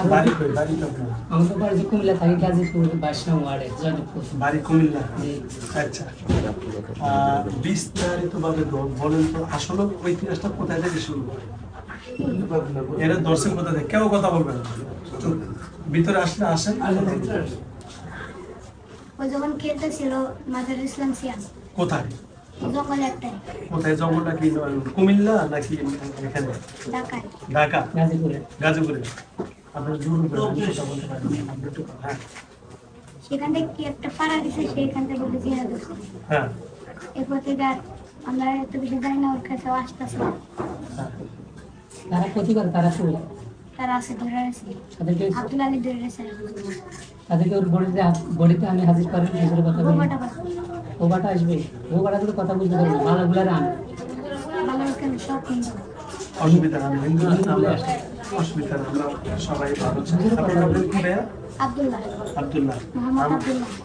আমাদের বাড়ি যে কুমিল্লা থাকি গাজীপুর বাইশ ওয়ার্ডে জয়দেবপুর। বাড়ি কুমিল্লা? আচ্ছা। বিস্তারিতভাবে বলেন তো আসলে ওই ইতিহাসটা কোথায় থেকে শুরু এরা দর্শক কোথা থেকে কেউ কথা বলবেন না। ভিতরে আসলে আসেন। ও যখন খেলতেছিল মাজার ইসলাম সিয়াম। কোথায়? জঙ্গলে একটাই কোথায়? জঙ্গলটা কি কুমিল্লা নাকি এখানে? ঢাকায়। ঢাকা। গাজীপুরে। গাজীপুরে। বলতে হ্যাঁ সেখান থেকে কি একটা পাড়া দিছে সেখান থেকে বলে জিহাদ হচ্ছে হ্যাঁ এরপর থেকে আমরা এত বেশি জানি না ওর কাছে আসতেছে হ্যাঁ তারা ক্ষতি করে তারা শুয়ে তারা আছে ধরে আছে তাদেরকে আব্দুল আলী ধরে আছে তাদেরকে ওর বডিতে বডিতে আমি হাজির করেন নিজের কথা বলি ওবাটা আসবে ওবাটা গুলো কথা বুঝতে পারবে ভালোগুলো আন ভালো কেন সব অসুবিধা নেই হিন্দু আমরা অসুবিধা আমরা সবাই ভালো আছি। আপনার নাম কি ভাইয়া? আব্দুল্লাহ। আব্দুল্লাহ।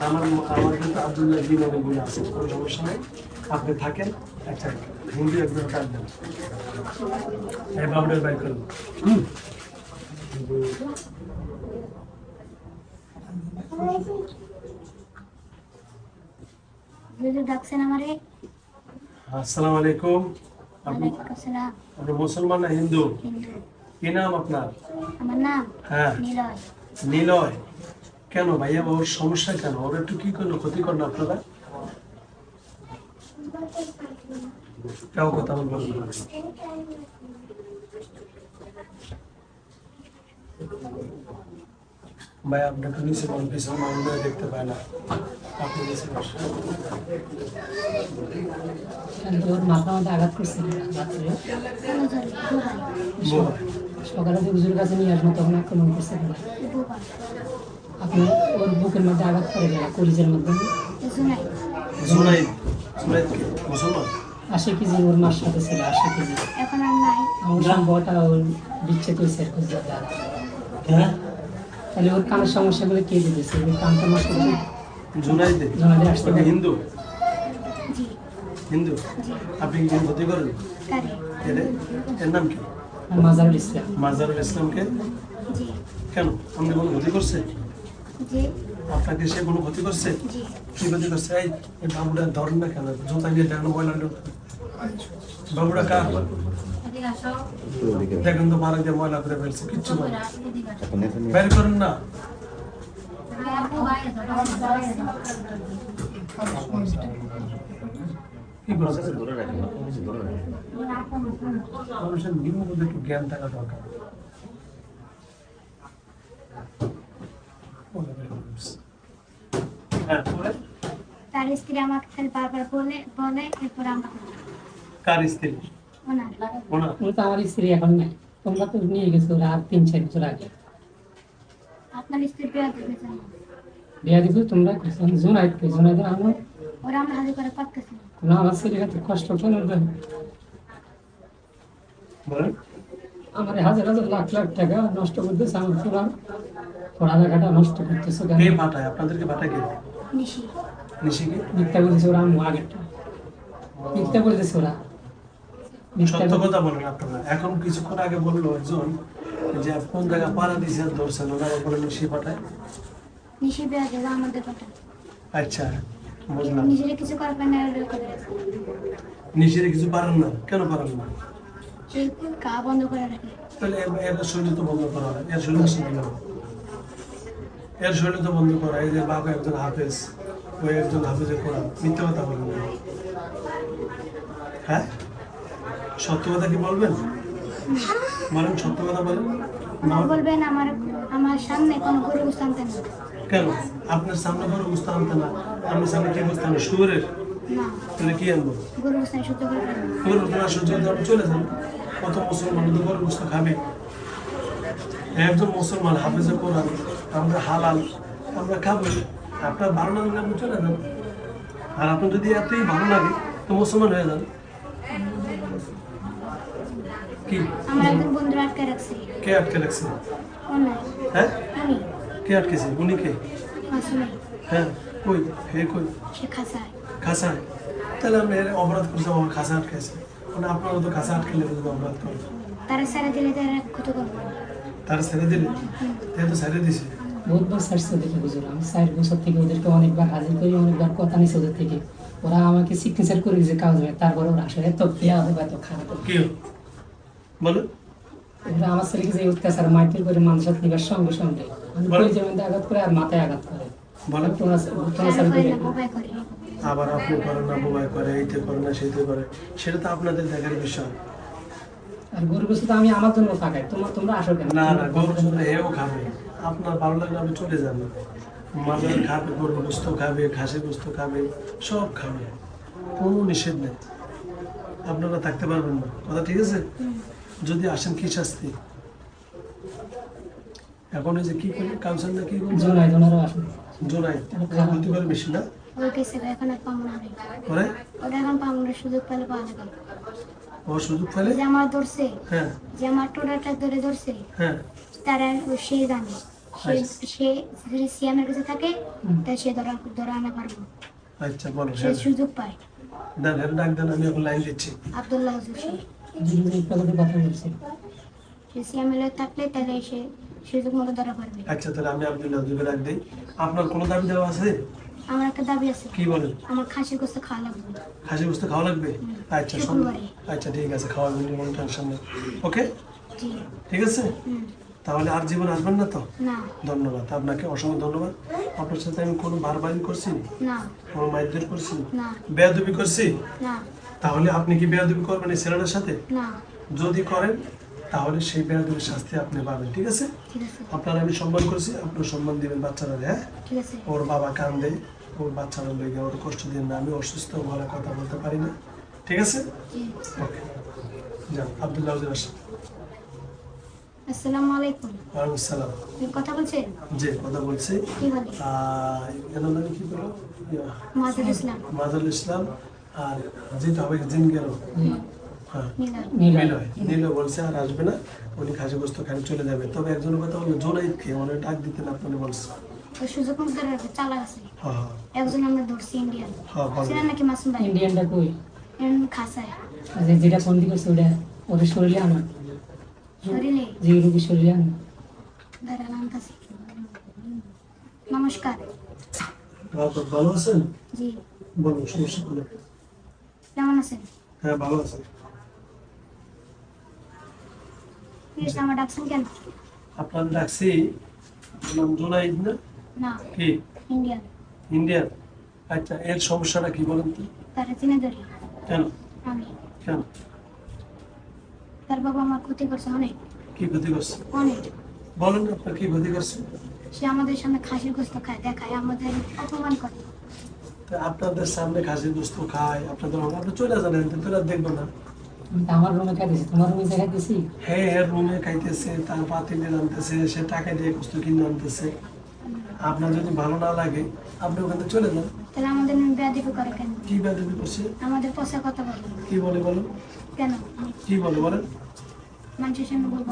আমার আমার কিন্তু আব্দুল্লাহ দিন অনেক গুণ আছে কোনো সমস্যা নেই। আপনি থাকেন আচ্ছা হিন্দু কাটবেন বাইর করুন। হুম ডাকছেন আমারে? আসসালামু আলাইকুম। আপনি মুসলমান না হিন্দু? হিন্দু। কি নাম আপনার? আমার নাম হ্যাঁ। নিলয়। নিলয়। কেন ভাইয়া বাবুর সমস্যা কেন? ওর একটু কি করল ক্ষতি করল আপনারা? কেউ কথা বলবেন না। ভাই আপনি একটু নিচে বলুন পিছনে মানুষরা দেখতে পায় না। আপনি নিচে বসুন। সকালে যে হুজুর কাছে নিয়ে আসব তখন আক্রমণ করছে আপনি ওর বুকের মধ্যে আঘাত করে গেল কলিজের মধ্যে? আশি কেজি ওর মার সাথে ছিল আশি কেজি এখন আর নাই। আমার ওর বিচ্ছেদ হয়েছে দ্বারা হ্যাঁ? তাহলে ওর কানের সমস্যাগুলো কে দিতেছে ওর কানটা নষ্ট করে জুনাইদে। জুনাইদে। আসতে পারে। হিন্দু? হিন্দু? আপনি কি ক্ষতি করেন? কারে? এর এর নাম কি? মাজারুল ইসলাম। মাজারুল ইসলামকে? কেন? আপনি কোনো ক্ষতি করছে আপনাকে সে কোনো ক্ষতি করছে? কি ক্ষতি করছে? এই বাবুটা ধরেন না কেন? জুতা নিয়ে দেখেন ময়লা বাবুটা কার? দেখেন তো দিয়ে ময়লা করে ফেলছে কিচ্ছু বের করেন না। মানুষের নিম্নবোধ একটু জ্ঞান থাকা দরকার। হ্যাঁ পরে তার স্ত্রী আমাকে বারবার বলে বলে এরপর আমরা কার স্ত্রী? ও তো আমার স্ত্রী এখন নাই। তোমরা তো নিয়ে গেছো আর তিন চার বছর আগে। আপনার স্ত্রী পেয়ে দিয়েছেন বিয়া দিছো তোমরা জোনাইট কে? জোনাইট আমার ওরা আমরা হাজির করে পারতেছি না আমার ছেলে কাছে কষ্ট কেন? আমার হাজার হাজার লাখ লাখ টাকা নষ্ট করতেছে আমার পুরা। পড়ালেখাটা নষ্ট করতেছে কেন? কে ভাটায় আপনাদেরকে ভাটায় কে? নিশি। নিশিকে? মিথ্যা বলতেছে ওরা মিথ্যা বলতেছে ওরা। সত্য কথা আপনারা। এখন কিছুক্ষণ আগে বলল একজন যে কোন জায়গায় পাড়া দিয়েছেন ধরছেন ওনারা বলেন নিশি ভাটায় নিশি পেয়ে দেবে আমাদের কথা আচ্ছা বুঝলাম। নিজের কিছু করবে না ওরা কিছু পারেন না? কেন পারেন না? কা বন্ধ করে রাখে। তাহলে এর- এর শরীর তো বন্ধ করা হয়। এর শরীর আসে কেন? এর শরীর তো বন্ধ করা এই যে বাবা একজন হাফেজ ওই একজন হাফেজে করা মিথ্যে কথা বলেন হ্যাঁ? সত্য কথা কি বলবেন? বলেন সত্য কথা বলেন। না বলবেন আমার আমার সামনে কোনো গরু না। কেন? আপনার সামনে না। আপনার সামনে কি আনবে শুয়ারের? তাহলে কি আনব? গরু সহ্য গরু সহ্য চলে যান। কত মুসলমান তো গরু খাবে? একজন মুসলমান হাফেজে কোরআন আমরা হালাল আমরা খাব। আপনার ভালো না লাগলে আপনি চলে যান। আর আপনার যদি এতই ভালো লাগে তো মুসলমান হয়ে যান। কি? আমার একজন বন্ধু আটকে রাখছে। কে আটকে রাখছে? হ্যাঁ? উনি। কে আটকেছে? উনি কে? মাসুমে। হ্যাঁ কই? হে কই? সে খাসায়। খাসায়? তাহলে এর অপরাধ করছে আমার খাসা আটকেছে মানে আপনার তো খাসা আটকে লেগে অপরাধ করে তারা সারা দিলে তারা ক্ষতি করবে? তারা ছেড়ে দিলে? তো ছেড়ে দিছে। বহুতবার আমি চার বছর থেকে ওদেরকে অনেকবার হাজির করি অনেকবার কথা নিছে ওদের থেকে। ওরা আমাকে সিগনেচার করে দিয়েছে কাগজে তারপরে ওরা আসলে এত পেয়া হবে এত খারাপ। কি বলো। ওরা আমার ছেলেকে যে অত্যাচার মাইতির করে মানুষের নিবার সঙ্গে সঙ্গে। মানে মধ্যে আঘাত করে আর মাথায় আঘাত করে। বলো। তোমরা তোমরা খেয়াল করে করে না মোবাইল করে। আবার আপনি করেন না বোবাই করে এইতে করে না সেইতে করে সেটা তো আপনাদের দেখার বিষয়। আর গরু বস্তু তো আমি আমার জন্য পাকাই তোমার তোমরা আসো কেন? না না গরু শুধু হেও খাবে। আপনার ভালো লাগলে আপনি চলে যান মাজার খাবে গরু গোস্ত খাবে ঘাসের গোস্ত খাবে সব খাবে। কোনো নিষেধ নেই। আপনারা থাকতে পারবেন না। কথা ঠিক আছে? যদি আসেন কি শাস্তি? এখন যে কি করি কাউন্সিল না কি জোনাই জোনারও জোনাই ক্ষতি করে বেশি না? হ্যাঁ। হ্যাঁ। তারা সে জানে। সে সে যদি সিয়ামের কাছে থাকে তা সে ধরা ধরা আনা পারব। আচ্ছা বলো সে হ্যাঁ। সুযোগ পায়। দেন ডাক দেন আমি এখন লাইন দিচ্ছি। আবদুল্লাহ জীবনের প্রগতি কথা বলছি সে থাকলে তাহলে সে সুযোগ মতো ধরা পারবে আচ্ছা তাহলে আমি আব্দুল্লাহ দুবে ডাক দিই। আপনার কোনো দাবি দেওয়া আছে? আমার একটা দাবি আছে। কি বলেন? আমার খাসির গোস্ত খাওয়া লাগবে। খাসি বুঝতে খাওয়া লাগবে? আচ্ছা আচ্ছা ঠিক আছে খাওয়া নিয়ে কোনো টেনশন নেই ওকে? ঠিক আছে? তাহলে আর জীবন আসবেন না তো? ধন্যবাদ আপনাকে অসংখ্য ধন্যবাদ। আপনার সাথে আমি কোনো বারবারি করছি? না। কোনো মাইদের করছি? না। বেয়াদবি করছি? না। তাহলে আপনি কি বেয়াদবি করবেন এই ছেলেটার সাথে? না। যদি করেন তাহলে সেই বেয়াদবির শাস্তি আপনি পাবেন ঠিক আছে? আপনার আমি সম্মান করছি আপনার সম্মান দিবেন বাচ্চারা হ্যাঁ? ওর বাবা কান্দে ওর বাচ্চারা লেগে ওর কষ্ট দিন না আমি অসুস্থ ভালো কথা বলতে পারি না ঠিক আছে? জি। ওকে। যান আবদুল্লাহ আসেন। আসসালামু আলাইকুম। ওয়ালাইকুম সালাম কথা বলছেন? যে কথা বলছি। কি বলে? আহ, নাম কি বলো? ইসলাম। মাদুল ইসলাম। আর যেটা হবে জিন গেল। হ্যাঁ। মিলাদ নীলা। নিলয় নিলয় বলছে আর আসবে না। উনি খাসি বস্তু খালি চলে যাবে। তবে একজনের কথা বলল জোনাইদ খেয়ে অনেক ডাক দিতেন আপনাকে বলছে। ওই সুযোগ মতো ধরে রাখবে চালা আছে। হ্যাঁ হ্যাঁ। একজন আমরা ধরছি ইন্ডিয়ান হ্যাঁ নাকি মাসুম ভাই? ইন্ডিয়ানটা কই? খাসায়। আর যে- যেটা বন্দি ওটা ওদের শরীরে আনো। শরীরে যে রুগী শরীরে আনো। দাঁড়ালাম কাছে নমস্কার। আপনি ভালো আছেন? জি। বলুন সমস্যা হলে কেমন আছেন? হ্যাঁ ভালো আছে। আমার ডাকছেন কেন? আপনার ডাকছি আপনার নাম জোনাইদ না? না কি? ইন্ডিয়ান। ইন্ডিয়ান? আচ্ছা এর সমস্যাটা কি বলেন তো? তারা চিনে ধরি। কেন? আমি। কেন? তার বাবা আমার ক্ষতি করছে অনেক। কি ক্ষতি করছে? অনেক। বলেন আপনার কি ক্ষতি করছে? সে আমাদের সামনে খাসির গোস্ত খায় দেখায় আমাদের অপমান করে। তা আপনাদের সামনে খাসির বস্তু খায় আপনাদের আপনি চলে যান এখান থেকে, তো দেখব না। আমার রুমে খাইতেছি তোমার রুমে দেখাইতেছি হ্যাঁ এর রুমে খাইতেছে তার পাতিলে আনতেছে সে টাকা দিয়ে বস্তু কিনে আনতেছে। আপনার যদি ভালো না লাগে আপনি ওখানে চলে যান। তাহলে আমাদের নামে করে কেন? কি বেদবি করছে? আমাদের পয়সা কথা বলে। কি বলে বলো কেন? কি বলে বলেন? মানুষের সামনে বলব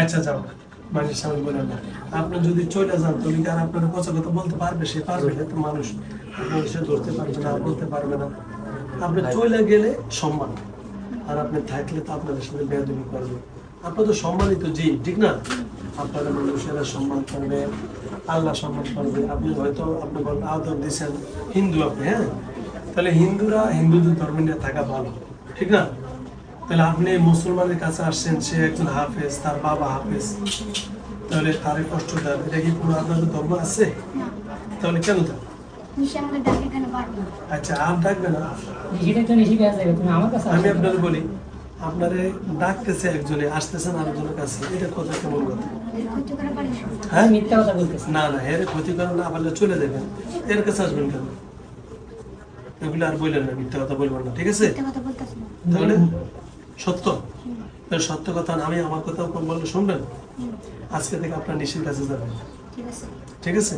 আচ্ছা যাও। মানুষের সামনে বলেন। না আপনি যদি চলে যান তাহলে কি আর আপনার কথা কথা বলতে পারবে? সে পারবে না তো মানুষ। সে ধরতে পারবে না বলতে পারবে না। আপনি চলে গেলে সম্মান। আর আপনি থাকলে তো আপনাদের সাথে বেয়াদবি করবে আপনার তো সম্মানিত জি, ঠিক না? মানুষেরা সম্মান করবে, আল্লাহ সম্মান করবে। আপনি হয়তো আপনি আদর দিচ্ছেন হিন্দু আপনি হ্যাঁ? তাহলে হিন্দুরা হিন্দুদের ধর্ম নিয়ে থাকা ভালো, ঠিক না? তাহলে আপনি মুসলমানের কাছে আসছেন, সে একজন হাফেজ, তার বাবা হাফেজ। তাহলে তারে কষ্ট দেন। এটা কি কোনো আপনাদের ধর্ম আছে? তাহলে কেন দেন? নিশে আমাকে ডাকে কেন পারব আচ্ছা আর ডাকবে না। নিশিটা তো নিশি পেয়ে তুমি আমার কাছে আমি। আপনাদের বলি আপনারে ডাকতেছে একজনে আসতেছেন আরেকজনের কাছে এটা কথা কেমন কথা হ্যাঁ? মিথ্যা কথা বলতেছি। না না এর ক্ষতি করে না পারলে চলে যাবেন। এর কাছে আসবেন কেন? এগুলো আর বললেন না মিথ্যা কথা বলবেন না ঠিক আছে? তাহলে সত্য। সত্য কথা না আমি আমার কথা বললে শুনবেন? আজকে থেকে আপনার নিশির কাছে যাবেন। ঠিক আছে। ঠিক আছে?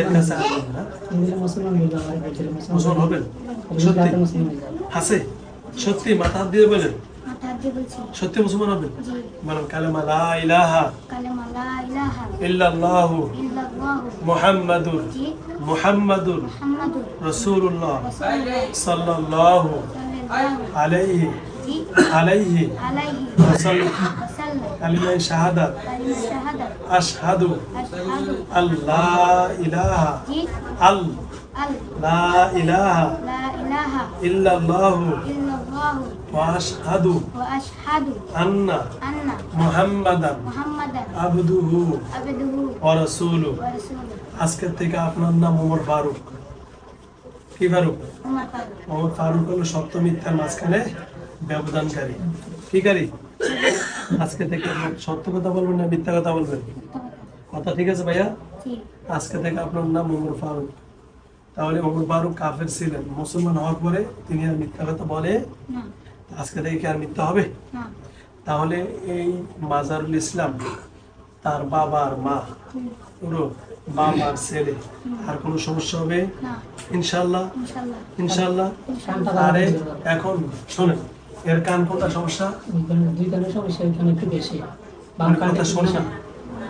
এর কাছে মুসলমান হবেন? সত্যি? মাথা দিয়ে বলেন। মাথা হাত দিয়ে বলছি। সত্যি মুসলমান হবেন? বলেন কালেমা লা ইলাহা কালেমা লা ইলাহা ইল্লাল্লাহু মুহাম্মাদুর মুহাম্মাদুর রাসূলুল্লাহ সাল্লাল্লাহু আলাইহি আলাইহি আলাইহি ওয়াসাল্লাম শাহাদাত আশহাদু আল্লাহ ইলাহা আল লা ইলাহা আন্না আজকের থেকে আপনার নাম ওমর ফারুক। কি ফারুক? ওমর ফারুক হলো সত্য মিথ্যার মাঝখানে ব্যবধানকারী। কি কারি? আজকে থেকে সত্য কথা বলবেন না মিথ্যা কথা বলবেন? কথা ঠিক আছে ভাইয়া? আজকে থেকে আপনার নাম ওমর ফারুক। তাহলে ওমর ফারুক কাফের ছিলেন। মুসলমান হওয়ার পরে তিনি আর মিথ্যা কথা বলে? আজকে থেকে কি আর মিথ্যা হবে? তাহলে এই মাজারুল ইসলাম তার বাবার মা পুরো বাবার ছেলে আর কোনো সমস্যা হবে? ইনশাল্লাহ। ইনশাল্লাহ। আরে। এখন শোনেন। এর কান সমস্যা? দুই কানের সমস্যা ওইখানে একটু বেশি। বাম মানে কানটা?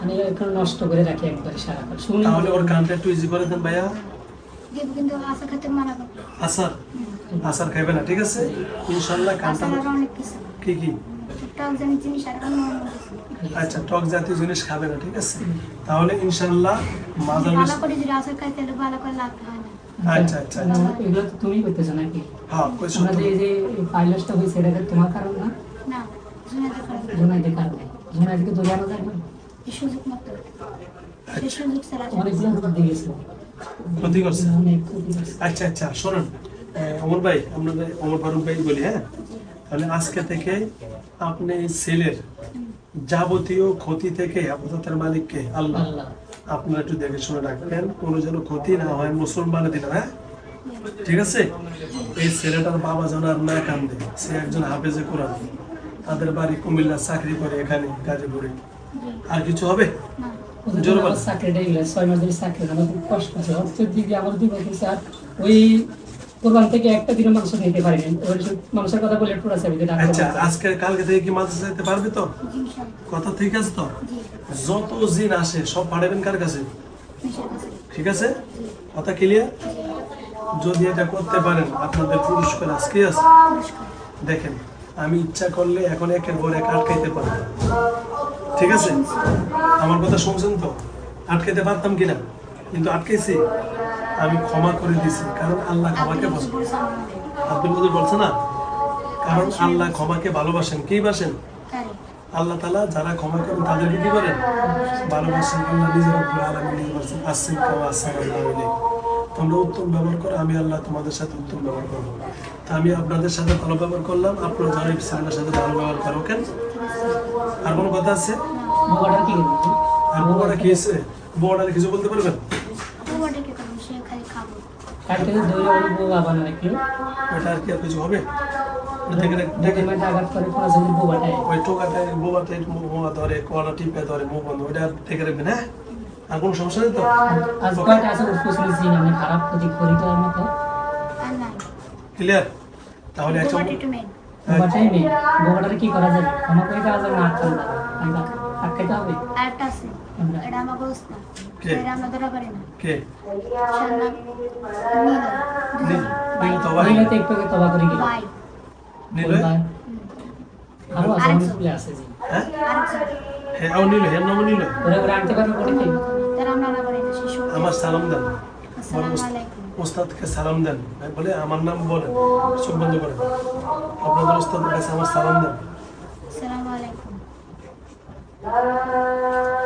মানে এখানে নষ্ট করে রাখি একবারে সারাক্ষণ। শুনি। তাহলে ওর কানটা একটু ইজি করে দেন ভাইয়া। কিন্তু আশা খেতে মানা আসার আসার খাইবে না ঠিক আছে? ইনশাল্লাহ কানটা কি কি? আচ্ছা টক জাতীয় জিনিস খাবে না ঠিক আছে? তাহলে ভালো করে যদি খাই তাহলে ভালো করে লাগতে না আচ্ছা আচ্ছা এগুলো তো তুমি করতেছো নাকি? হ্যাঁ যে হয়েছে এটা তোমার কারণ না? না কারণে। যায় না। ক্ষতি করছে। আচ্ছা আচ্ছা শোনেন। আহ, অমর ভাই আপনাদের অমর ফারুক ভাই বলি হ্যাঁ? তাহলে আজকে থেকে আপনি ছেলের যাবতীয় ক্ষতি থেকে আপাততের মালিককে আল্লাহ। আল্লাহ। আপনারা একটু দেখে শুনে রাখবেন কোনো যেন ক্ষতি না হয় মুসলমানের দিন হ্যাঁ? ঠিক আছে? এই ছেলেটার বাবা যেন আর না কান্দে সে একজন হাফেজে কোরআন। তাদের বাড়ি কুমিল্লা চাকরি করে এখানে গাজীপুরে। আর কিছু হবে? জোর বল। চাকরিটা ছয় মাস ধরে চাকরি আমার খুব কষ্ট আছে অর্থের দিক আমার আর ওই কোরবান থেকে একটা দিনও মাংস নিতে মানুষের কথা বলে একটু আছে আচ্ছা আজকে কালকে থেকে কি যেতে পারবে তো? কথা ঠিক আছে তো? যত জিন আসে, সব পাঠাবেন কার কাছে? ঠিক আছে? কথা ক্লিয়ার যদি এটা করতে পারেন, আপনাদের পুরস্কার আজকে আছে। দেখেন, আমি ইচ্ছা করলে এখন একের পর এক আটকাইতে পারব। ঠিক আছে? আমার কথা শুনছেন তো? আটকাইতে পারতাম কিনা? কিন্তু আটকাইছি। আমি ক্ষমা করে দিছি কারণ আল্লাহ ক্ষমাকে বলছেন। আব্দুল বলছে না? কারণ আল্লাহ ক্ষমাকে ভালোবাসেন। কি বাসেন আল্লাহ তালা যারা ক্ষমা করেন তাদেরকে কি করেন ভালোবাসেন আল্লাহ নিজের আলামিন নিজে বলছেন আসিন কাওয়া আসসালামু আলাইকুম তোমরা উত্তম ব্যবহার করো আমি আল্লাহ তোমাদের সাথে উত্তম ব্যবহার করব। তা আমি আপনাদের সাথে ভালো ব্যবহার করলাম আপনারা যারা ইসলামের সাথে ভালো ব্যবহার করো কেন আর কোনো কথা আছে? বোকাটা কি? আর বউটা কি আছে? বউটা কিছু বলতে পারবেন পুরো ডেকে করব সে খালি খাব কালকে তো দৌড়ে ওই বোবা বানানো একটু ওটা আর কি আর কিছু হবে? দেখে দেখে দেখে আঘাত করে কোনো বোবাটায়। ওই টোকাটায় বোবাটাই মোয়া ধরে টিপে ধরে মুখ বন্ধ ওটা দেখে রাখবেন হ্যাঁ আর কোনো সমস্যা নেই তো? আজ কয়টা আছে উপস্থিত জিন আমি খারাপ ক্ষতি করি তো মতো। আর ক্লিয়ার তাহলে বোবাটাই বোবাটারে কি করা যাবে ক্ষমা করে দেওয়া না আটকান না হবে? আর আছে। এটা আমার গোস না। এটা আমরা ধরা পারি না। কে? নীল নীল। নীল তো ভাই। মহিলা তো একটু আগে করে গেল। নীল? আরও আছে আরেকজন। আছে জি হ্যাঁ? নীল নাম নীল? ওরা ওরা আনতে পারবে বলিতে তারা আমরা না পারি না আমার সালাম দেন। আসসালামু আলাইকুম। ওস্তাদকে সালাম দেন। বলে আমার নাম বলেন। চোখ বন্ধ করেন। আপনাদের ওস্তাদের কাছে আমার সালাম দেন। Ah.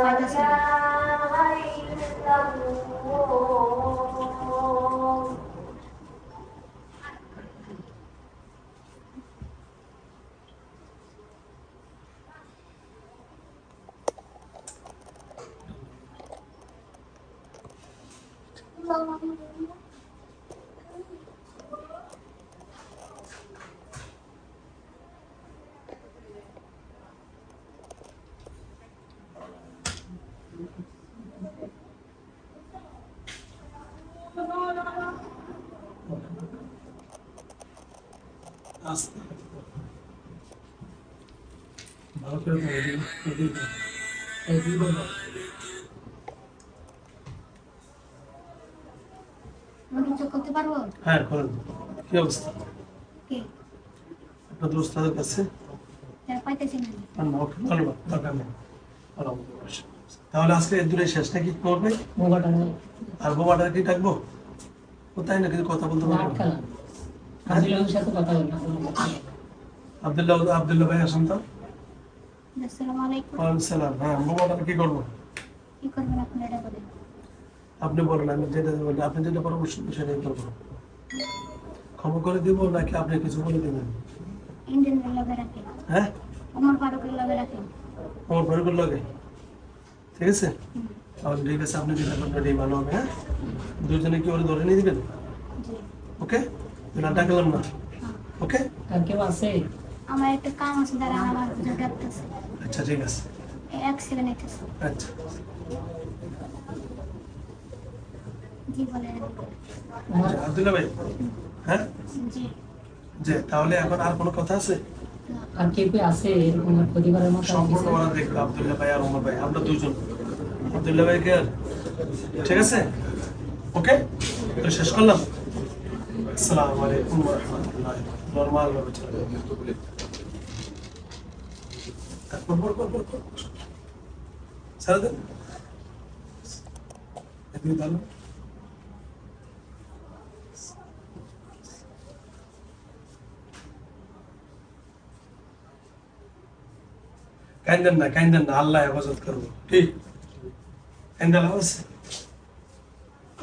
হ্যাঁ, হ্যাঁ, তাহলে আজকে এর দূরে শেষ নাকি করবে আর বোমাটা কি থাকব? কোথায় না কিছু কথা বলতে পারব? সাথে কথা আবদুল্লাহ আবদুল্লাহ ভাই আসুন তো? আসসালামু আলাইকুম। ওয়ালাইকুম সালাম। হ্যাঁ বোমাটা কি করব? কি করবেন আপনি এটা বলেন। আপনি বলেন আমি যেটা বলি আপনি যেটা পরামর্শ দিন সেটাই করব। ক্ষমা করে দিব নাকি আপনি কিছু বলে দেবেন? ইন্ডিয়ান লগে রাখেন হ্যাঁ? ওমর ফারুকের লগে রাখেন আমার পরিবার লাগে ঠিক আছে? তাহলে ঠিক আছে আপনি যেটা করবেন এটাই ভালো হবে হ্যাঁ? দুজনে কি ওরা ধরে নিয়ে দিবেন? ওকে? না ডাকলাম না ওকে আর কেউ আছে আমার একটা কাম আছে দ্বারা আমার আচ্ছা ঠিক আছে এক সেকেন্ড আচ্ছা জি বলেন আব্দুল্লাহ ভাই হ্যাঁ জি যে তাহলে এখন আর কোনো কথা আছে? আর আছে? এরকম আর মতো সম্পূর্ণ কিছু? ওরা দেখবে আব্দুল্লাহ ভাই আর ওমর ভাই আমরা দুজন আব্দুল্লাহ ভাই কে আর? ঠিক আছে? ওকে তো শেষ করলাম। السلام عليكم ورحمة الله نورمال ولا بتشرب؟ يكتب لي. أكبر بور بور بور بور. سادة. أبي دال. كان دنا كان دنا الله يغزل كرو. إيه. عند الأوسط.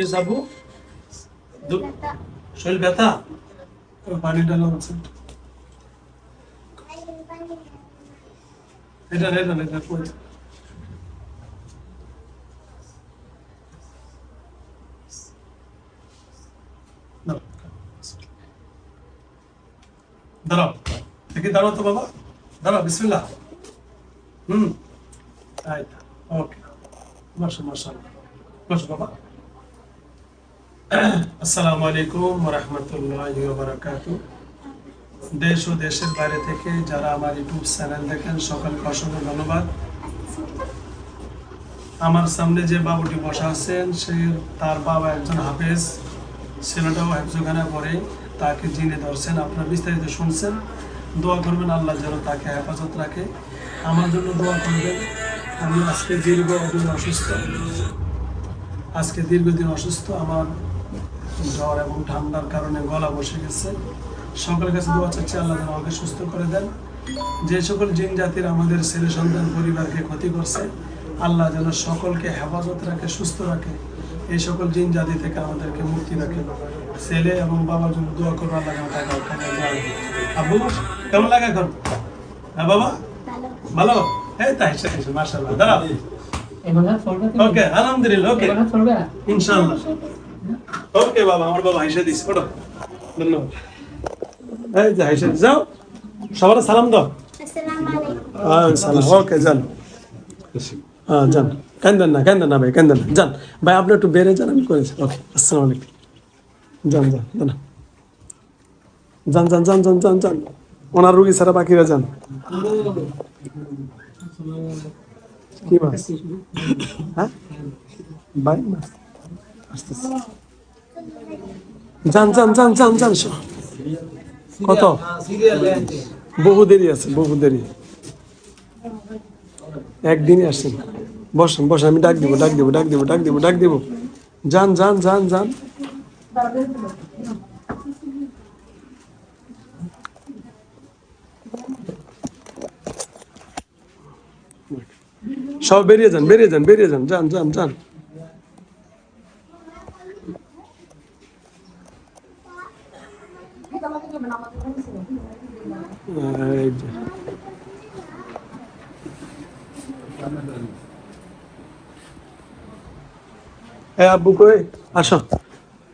কি সাবু? শরীর ব্যথা? পানি ডালা আছে। এটা এটা এটা? দাঁড়াও। দেখি দাঁড়াও তো বাবা। দাঁড়াও, বিসমিল্লাহ। হুম। আচ্ছা ওকে। বাবা। আসসালামু আলাইকুম রহমতুল্লাহ দেশ ও দেশের বাইরে থেকে যারা আমার ইউটিউব চ্যানেল দেখেন, সকলকে অসংখ্য ধন্যবাদ। আমার সামনে যে বাবুটি বসা আছেন, সে তার বাবা একজন হাফেজ, ছেলেটাও হেফজোখানা পড়ে তাকে জিনে ধরছেন। আপনারা বিস্তারিত শুনছেন। দোয়া করবেন আল্লাহ যেন তাকে হেফাজত রাখে। আমার জন্য দোয়া করবেন, আমি আজকে দীর্ঘদিন অসুস্থ। আজকে দীর্ঘদিন অসুস্থ। আমার জ্বর এবং ঠান্ডার কারণে গলা বসে গেছে। সকলের কাছে দোয়া চাচ্ছি আল্লাহ যেন আমাকে সুস্থ করে দেন। যে সকল জিন জাতির আমাদের ছেলে সন্তান পরিবারকে ক্ষতি করছে আল্লাহ যেন সকলকে হেফাজত রাখে সুস্থ রাখে। এই সকল জিন জাতি থেকে আমাদেরকে মুক্তি রাখে। ছেলে এবং বাবার জন্য দোয়া করব আল্লাহ যেন তাকে আব্বু কেমন লাগে এখন? হ্যাঁ বাবা? ভালো? এই তাই মার্শাল্লাহ দাঁড়াও। ওকে আলহামদুলিল্লাহ ওকে। ইনশাআল্লাহ। ওকে বাবা আমার বাবা হাইসা দিস ওটা ধন্যবাদ। এই যে হাইসা যাও সবার সালাম দাও। হ্যাঁ সালাম ওকে যান। হ্যাঁ যান। কান্দেন না কান্দেন না ভাই কান্দেন না। যান ভাই আপনি একটু বেড়ে যান আমি করেছি। ওকে আসসালামু আলাইকুম। যান যান যান। যান যান যান যান যান যান। ওনার রুগী ছাড়া বাকিরা যান। কি মাছ? হ্যাঁ? বাই মাছ। আসতেছে। যান যান যান যান যান কত? বহু দেরি আছে, বহু দেরি। একদিনই আসছেন। বসেন বসেন, আমি ডাক দিব ডাক দিব ডাক দিব ডাক দিব ডাক দিব। যান যান যান যান। সব বেরিয়ে যান বেরিয়ে যান বেরিয়ে যান যান যান যান। এই যে। এ আব্বু কই? আসো।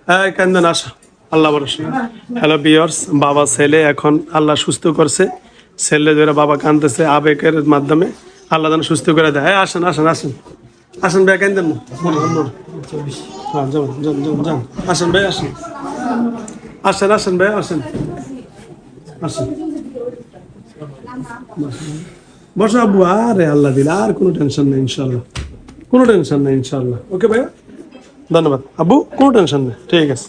এই কান্দন, আসো। আল্লাহ ভরসা। হ্যালো বিয়ার্স বাবা, ছেলে, এখন আল্লাহ সুস্থ করছে। ছেলে ধরে বাবা কানতেছে আবেগের মাধ্যমে। আল্লাহ যেন সুস্থ করে দেয়। হ্যাঁ আসেন আসেন আসেন। আসেন ভাই কান্দেন হয় হ্যাঁ যান যান যান যান আসেন ভাই আসেন। আসেন আসেন, ভাই, আসেন। আসেন। বসো আব্বু, আরে আল্লাহ দিল আর কোনো টেনশন নেই ইনশাল্লাহ কোনো টেনশন নেই ইনশাল্লাহ ওকে ভাইয়া? ধন্যবাদ। আব্বু, কোনো টেনশন নেই, ঠিক আছে।